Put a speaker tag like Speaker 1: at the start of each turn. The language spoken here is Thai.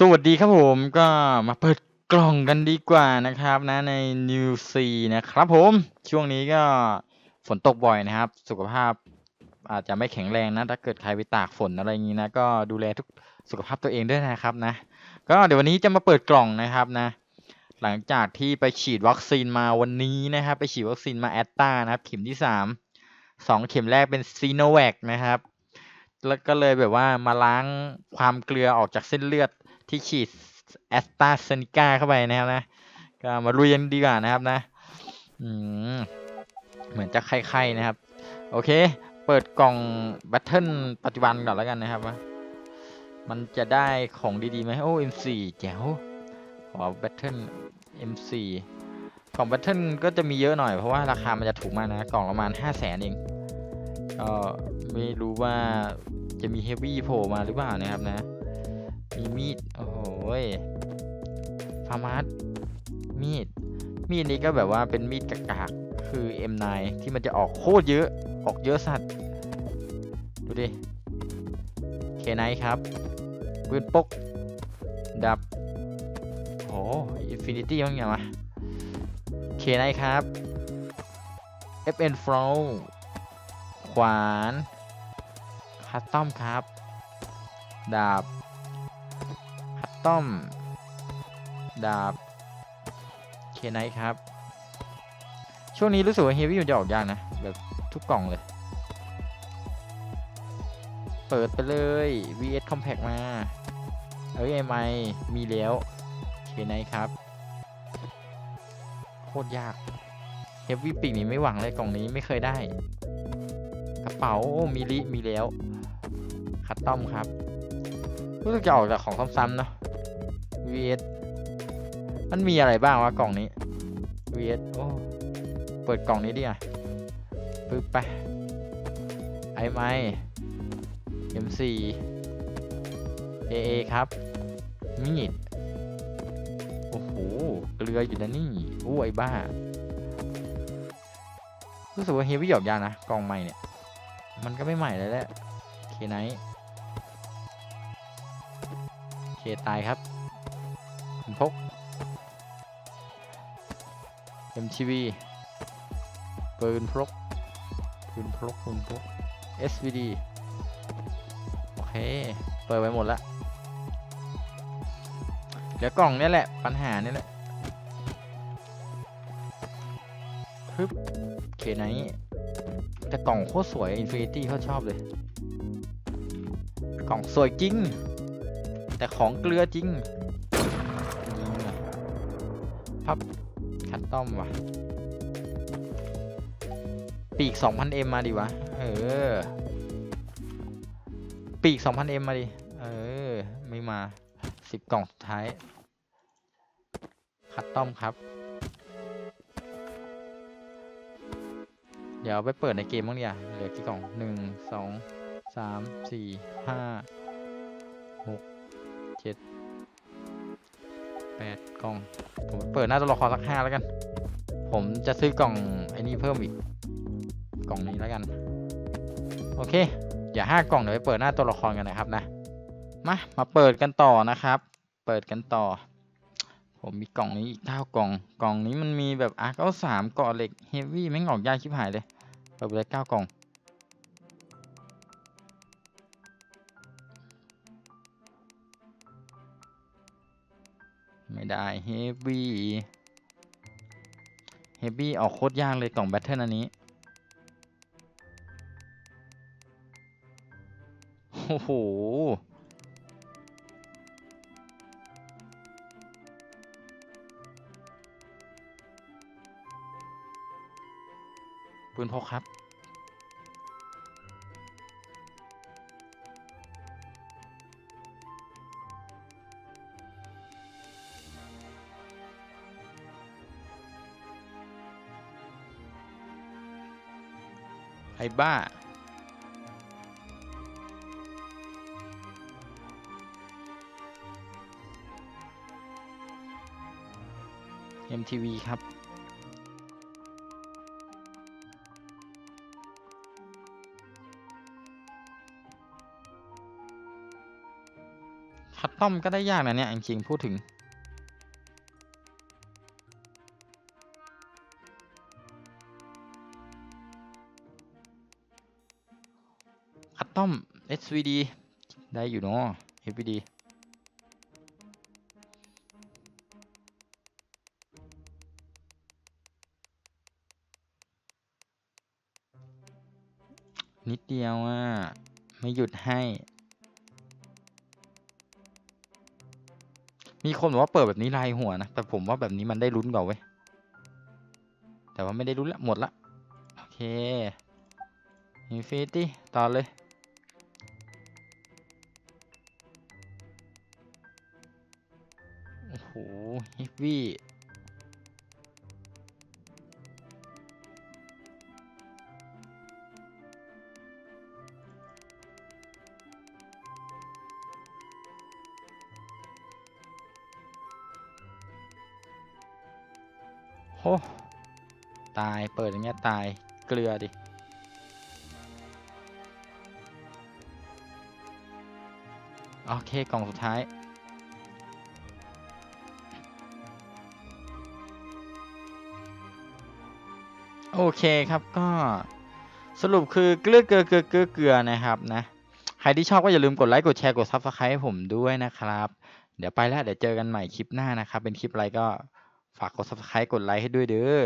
Speaker 1: สวัสดีครับผมก็มาเปิดกล่องกันดีกว่านะครับนะใน New C นะครับผมช่วงนี้ก็ฝนตกบ่อยนะครับ สุขภาพอาจจะไม่แข็งแรงนะ ถ้าเกิดใครไปตากฝนอะไรอย่างนี้นะ ก็ดูแลทุกสุขภาพตัวเองด้วยนะครับนะ ก็เดี๋ยววันนี้จะมาเปิดกล่องนะครับนะ หลังจากที่ไปฉีดวัคซีนมาวันนี้นะครับ ไปฉีดวัคซีนมาแอตตานะครับ เข็มที่สามสองเข็มแรกเป็นซีโนแวคนะครับ แล้วก็เลยแบบว่ามาล้างความเกลือออกจากเส้นเลือด ที่ฉีดแอสตราเซเนกาเข้าไปนะครับนะ ก็มาลุยกันดีกว่านะครับนะอืมเหมือนจะไข้ๆนะครับ โอเค เปิดกล่องแบตเทิลปัจจุบันก่อนแล้วกันนะครับว่ามันจะได้ของดีๆไหมโอ้ M4 แจ๋วขอแบตเทิล M4 กล่องแบตเทิลก็จะมีเยอะหน่อยเพราะว่าราคามันจะถูกมากนะ กล่องประมาณ 5 0 0แสนเองก็ไม่รู้ว่าจะมีเฮฟวี่โผล่มาหรือเปล่านะครับนะ มีมีด โอ้ยฟาร์มาสมีด มีดนี้ก็แบบว่าเป็นมีดกากๆคือ M9 ที่มันจะออกโคตรเยอะ ออกเยอะสัตว์ ดูดิเคไนครับปืนปก ดับ โอ้อินฟินิตี้มั้งอย่างวะเคไนครับ FN Flow ขวาน คัสตอมครับ ดาบ ต้อม ดาบ เคไนครับ ช่วงนี้รู้สึกว่าเฮฟวี่มันจะออกยากนะ แบบทุกกล่องเลย เปิดไปเลย VS Compact มา เอ้ยไอไมมีแล้ว เคไนครับ โคตรยากเฮฟวี่ปีกนี้ไม่หวังเลยกล่องนี้ไม่เคยได้ กระเป๋าโอ้มิลิมีแล้ว คัตตอมครับ รู้สึกจะออกจากของซ้ำๆเนาะ VS มันมีอะไรบ้างวะกล่องนี้ VS โอ้เปิดกล่องนี้ดิอะปึ๊บไปไอไม้ M4 AA ครับมีดโอ้โห เกลืออยู่นะนี่โอ้ไอบ้า รู้สึกว่าเฮฟวี่หยอกยานะกล่องใหม่เนี่ย มันก็ไม่ใหม่เลยแหละเคไนเคตายครับ พก MTV ปืนพกปืนพกปืนพก SVD โอเค เปิดไปหมดละเดี๋ยวกล่องนี่แหละ ปัญหานี่แหละฮึบเคไนแต่กล่องโคตรสวย Infinity เขาชอบเลย กล่องสวยจริง แต่ของเกลือจริง พับคัดต้อมว่ะ ปีก 2,000M มาดิวะ เออ ปีก 2,000M มาดิ เออ ไม่มา 10 กล่องสุดท้าย คัดต้อมครับ เดี๋ยวไปเปิดในเกมบ้างดิอะเหลือกี่กล่องหนึ่งสองสามสี่ห้าหกเจ็ดแปดกล่อง ผมเปิดหน้าตัวละครสักห้าแล้วกัน ผมจะซื้อกล่องไอ้นี่เพิ่มอีก กล่องนี้แล้วกัน โอเค อย่าห้ากล่องเดี๋ยวไปเปิดหน้าตัวละครกันนะครับนะ มา มาเปิดกันต่อนะครับ เปิดกันต่อ ผมมีกล่องนี้อีกเก้ากล่อง กล่องนี้มันมีแบบอาร์เก้าสามเกาะเหล็กเฮฟวี่แม่งออกยากชิบหายเลยเปิดไปเลยเก้ากล่อง ไม่ได้ เฮฟวี่ เฮฟวี่ออกโคตรยากเลยกล่องแบทเทิลอันนี้ โอ้โห ปืนพกครับ ไอ้บ้า MTV ครับ คัคัสตอมก็ได้ยากนะเนี่ย จริงๆพูดถึง คัสตอม SVD ได้อยู่เนาะ SVD นิดเดียวอะ ไม่หยุดให้ มีคนบอกว่าเปิดแบบนี้ลายหัวนะ แต่ผมว่าแบบนี้มันได้ลุ้นกว่าเว้ย แต่ว่าไม่ได้ลุ้นละ หมดละ โอเค Infinity ต่อเลย ฮิฟวี่โหตาย เปิดอย่างเงี้ยตาย เกลือดิโอเค กล่องสุดท้าย โอเคครับก็สรุปคือเกลือเกลือเกลือเกลือเกลือนะครับนะใครที่ชอบก็อย่าลืมกดไลค์กดแชร์กดซับสไครต์ให้ผมด้วยนะครับ เดี๋ยวไปแล้วเดี๋ยวเจอกันใหม่คลิปหน้านะครับ เป็นคลิปอะไรก็ฝากกดซับสไครต์กดไลค์ให้ด้วยเด้อ